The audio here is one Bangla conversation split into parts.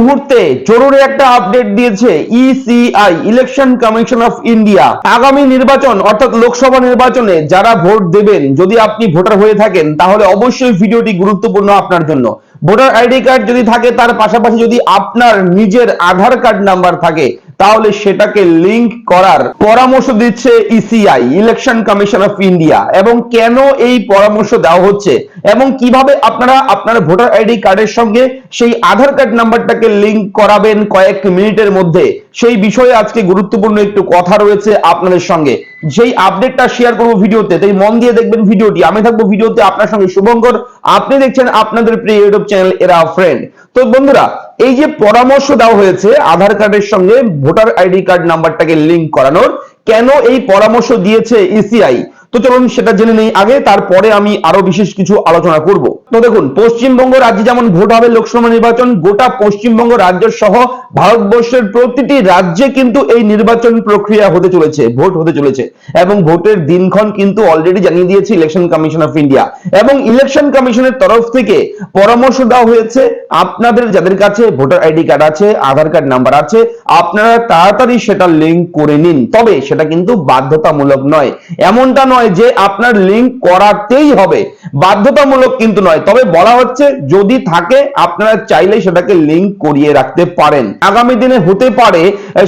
মুহূর্তে জরুরি একটা আপডেট দিয়েছে ECI election commission of India আগামী নির্বাচন, অর্থাৎ লোকসভা নির্বাচনে যারা ভোট দেবেন, যদি আপনি ভোটার হয়ে থাকেন, তাহলে অবশ্যই ভিডিওটি গুরুত্বপূর্ণ আপনার জন্য। ভোটার আইডি কার্ড যদি থাকে, তার পাশাপাশি যদি আপনার নিজের আধার কার্ড নাম্বার থাকে, তাহলে সেটাকে লিংক করার পরামর্শ দিচ্ছে ECI election commission of India এবং কেন এই পরামর্শ দেওয়া হচ্ছে? এবং কীভাবে আপনারা আপনার ভোটার আইডি কার্ডের সঙ্গে সেই আধার কার্ড নাম্বারটাকে লিংক করাবেন কয়েক মিনিটের মধ্যে? সেই বিষয়ে আজকে গুরুত্বপূর্ণ একটু কথা রয়েছে আপনাদের সঙ্গে। সেই আপডেটটা শেয়ার করব ভিডিওতে, তাই মন দিয়ে দেখবেন ভিডিওটি। আমি থাকব ভিডিওতে আপনার সঙ্গে শুভঙ্কর। আপনি দেখছেন আপনাদের প্রিয় ইউটিউব চ্যানেল এরা ফ্রেন্ড তো বন্ধুরা, এই যে পরামর্শ দেওয়া হয়েছে আধার কার্ডের সঙ্গে ভোটার আইডি কার্ড নাম্বারটাকে লিংক করানোর, কেন এই পরামর্শ দিয়েছে ইসিআই তো চলুন সেটা জেনে নেই আগে তারপরে আমি আরও বিশেষ কিছু আলোচনা করব। তো দেখুন, পশ্চিমবঙ্গ রাজ্যে যেমন ভোট হবে লোকসভা নির্বাচন, গোটা পশ্চিমবঙ্গ রাজ্য সহ ভারতবর্ষের প্রতিটি রাজ্যে কিন্তু এই নির্বাচন প্রক্রিয়া হতে চলেছে, ভোট হতে চলেছে। এবং ভোটের দিনক্ষণ কিন্তু অলরেডি জানিয়ে দিয়েছে ইলেকশন কমিশন অফ ইন্ডিয়া এবং ইলেকশন কমিশনের তরফ থেকে পরামর্শ দেওয়া হয়েছে, আপনাদের যাদের কাছে ভোটার আইডি কার্ড আছে, আধার কার্ড নাম্বার আছে, আপনারা তাড়াতাড়ি সেটা লিংক করে নিন। তবে সেটা কিন্তু বাধ্যতামূলক নয়। এমনটা নয় যে আপনার লিংক করাতেই হবে। বাধ্যতামূলক কিন্তু নয়। তবে বলা হচ্ছে, যদি থাকে, আপনারা চাইলে সেটাকে লিঙ্ক করিয়ে রাখতে পারেন। আগামী দিনে হতে পারে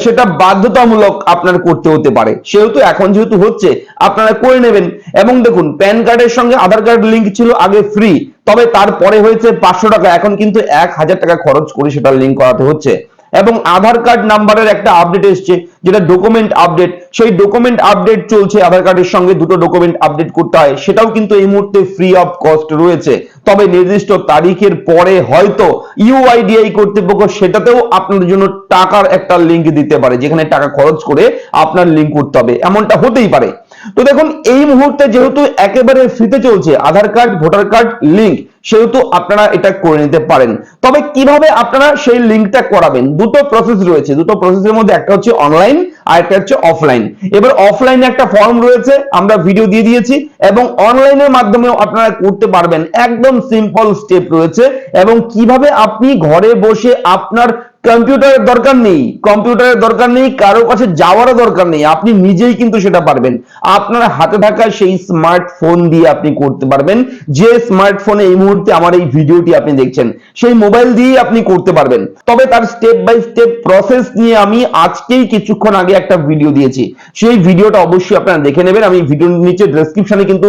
সেটা বাধ্যতামূলক আপনার করতে হতে পারে। সেহেতু এখন যেহেতু হচ্ছে, আপনারা করে নেবেন। এবং দেখুন, প্যান কার্ডের সঙ্গে আধার কার্ড লিঙ্ক ছিল আগে ফ্রি তবে তারপরে হয়েছে পাঁচশো টাকা। এখন কিন্তু এক হাজার টাকা খরচ করে সেটা লিঙ্ক করাতে হচ্ছে। এবং আধার কার্ড নাম্বারের একটা আপডেট এসছে, যেটা ডকুমেন্ট আপডেট সেই ডকুমেন্ট আপডেট চলছে, আধার কার্ডের সঙ্গে দুটো ডকুমেন্ট আপডেট করতে হয়। সেটাও কিন্তু এই মুহূর্তে ফ্রি অফ কস্ট রয়েছে। তবে নির্দিষ্ট তারিখের পরে হয়তো ইউআইডিআই কর্তৃপক্ষ সেটাতেও আপনার জন্য টাকার একটা লিংক দিতে পারে, যেখানে টাকা খরচ করে আপনার লিংক করতে হবে। এমনটা হতেই পারে। তো দেখুন, এই মুহূর্তে যেহেতু একেবারে ফ্রিতে চলছে, Aadhaar card voter card link সেহেতু আপনারা এটা করে নিতে পারেন। তবে কীভাবে আপনারা সেই লিংকটা করাবেন? দুটো প্রসেস রয়েছে। দুটো প্রসেসের মধ্যে একটা হচ্ছে অনলাইন আর একটা হচ্ছে অফলাইন এবার অফলাইনে একটা ফর্ম রয়েছে, আমরা ভিডিও দিয়ে দিয়েছি, এবং অনলাইনের মাধ্যমেও আপনারা করতে পারবেন। একদম সিম্পল স্টেপ রয়েছে, এবং কীভাবে আপনি ঘরে বসে আপনার কম্পিউটারের দরকার নেই। কম্পিউটারের দরকার নেই কারও কাছে যাওয়ারও দরকার নেই। আপনি নিজেই কিন্তু সেটা পারবেন। আপনার হাতে থাকা সেই স্মার্টফোন দিয়ে আপনি করতে পারবেন। যে স্মার্টফোনে এই মুহূর্তে আমার এই ভিডিওটি আপনি দেখছেন, সেই মোবাইল দিয়েই আপনি করতে পারবেন। তবে তার স্টেপ বাই স্টেপ প্রসেস নিয়ে আমি আজকেই কিছুক্ষণ আগে একটা ভিডিও দিয়েছি। সেই ভিডিওটা অবশ্যই আপনারা দেখে নেবেন। আমি ভিডিওর নিচে ডেসক্রিপশনে কিন্তু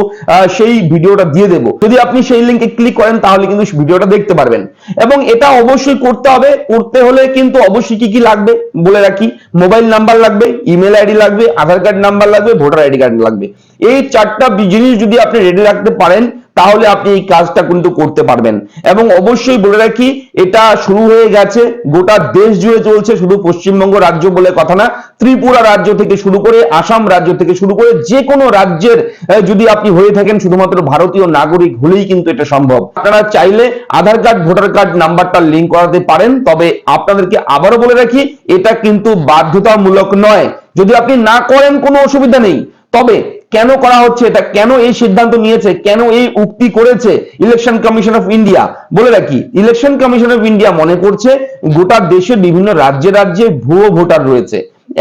সেই ভিডিওটা দিয়ে দেবো। যদি আপনি সেই লিঙ্কে ক্লিক করেন, তাহলে কিন্তু ভিডিওটা দেখতে পারবেন। এবং এটা অবশ্যই করতে হবে। করতে হলে কিন্তু অবশ্যই কি কি লাগবে? বলে রাখি মোবাইল নাম্বার লাগবে ইমেল আইডি লাগবে আধার কার্ড নাম্বার লাগবে ভোটার আইডি কার্ড লাগবে। এই চারটা জিনিস যদি আপনি রেডি রাখতে পারেন তাহলে আপনি এই কাজটা কিন্তু করতে পারবেন। এবং অবশ্যই বলে রাখি, এটা শুরু হয়ে গেছে, গোটা দেশ জুড়ে চলছে, শুধু পশ্চিমবঙ্গ রাজ্য বলে কথা না, ত্রিপুরা রাজ্য থেকে শুরু করে, আসাম রাজ্য থেকে শুরু করে যে কোনো রাজ্যের যদি আপনি হয়ে থাকেন, শুধুমাত্র ভারতীয় নাগরিক হলেই কিন্তু এটা সম্ভব। আপনারা চাইলে আধার কার্ড, ভোটার কার্ড নাম্বারটা লিঙ্ক করাতে পারেন, তবে আপনাদেরকে আবারও বলে রাখি, এটা কিন্তু বাধ্যতামূলক নয়। যদি আপনি না করেন, কোনো অসুবিধা নেই। তবে কেন করা হচ্ছে এটা? কেন এই সিদ্ধান্ত নিয়েছে? কেন এই উক্তি করেছে ইলেকশন কমিশন অফ ইন্ডিয়া বলে রাখি ইলেকশন কমিশন অফ ইন্ডিয়া মনে করছে গোটা দেশের বিভিন্ন রাজ্যে রাজ্যে ভুয়ো ভোটার রয়েছে।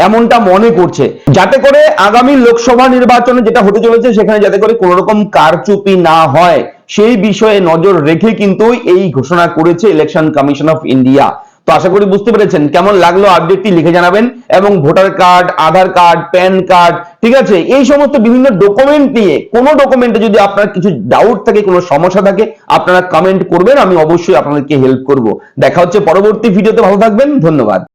এমনটা মনে করছে। যাতে করে আগামী লোকসভা নির্বাচনে যেটা হতে চলেছে, সেখানে যাতে করে কোনো রকম কারচুপি না হয়, সেই বিষয়ে নজর রেখে কিন্তু এই ঘোষণা করেছে ইলেকশন কমিশন অফ ইন্ডিয়া তো আশা করি বুঝতে পেরেছেন। কেমন লাগল আপডেটটি লিখে জানাবেন। এবং voter card, Aadhaar card, PAN card, ঠিক আছে? এই সমস্ত বিভিন্ন ডকুমেন্ট নিয়ে, কোনো ডকুমেন্টে যদি আপনার কিছু ডাউট থাকে, কোনো সমস্যা থাকে, আপনারা কমেন্ট করবেন, আমি অবশ্যই আপনাদেরকে হেল্প করব। দেখা হচ্ছে পরবর্তী ভিডিওতে ভালো থাকবেন, ধন্যবাদ।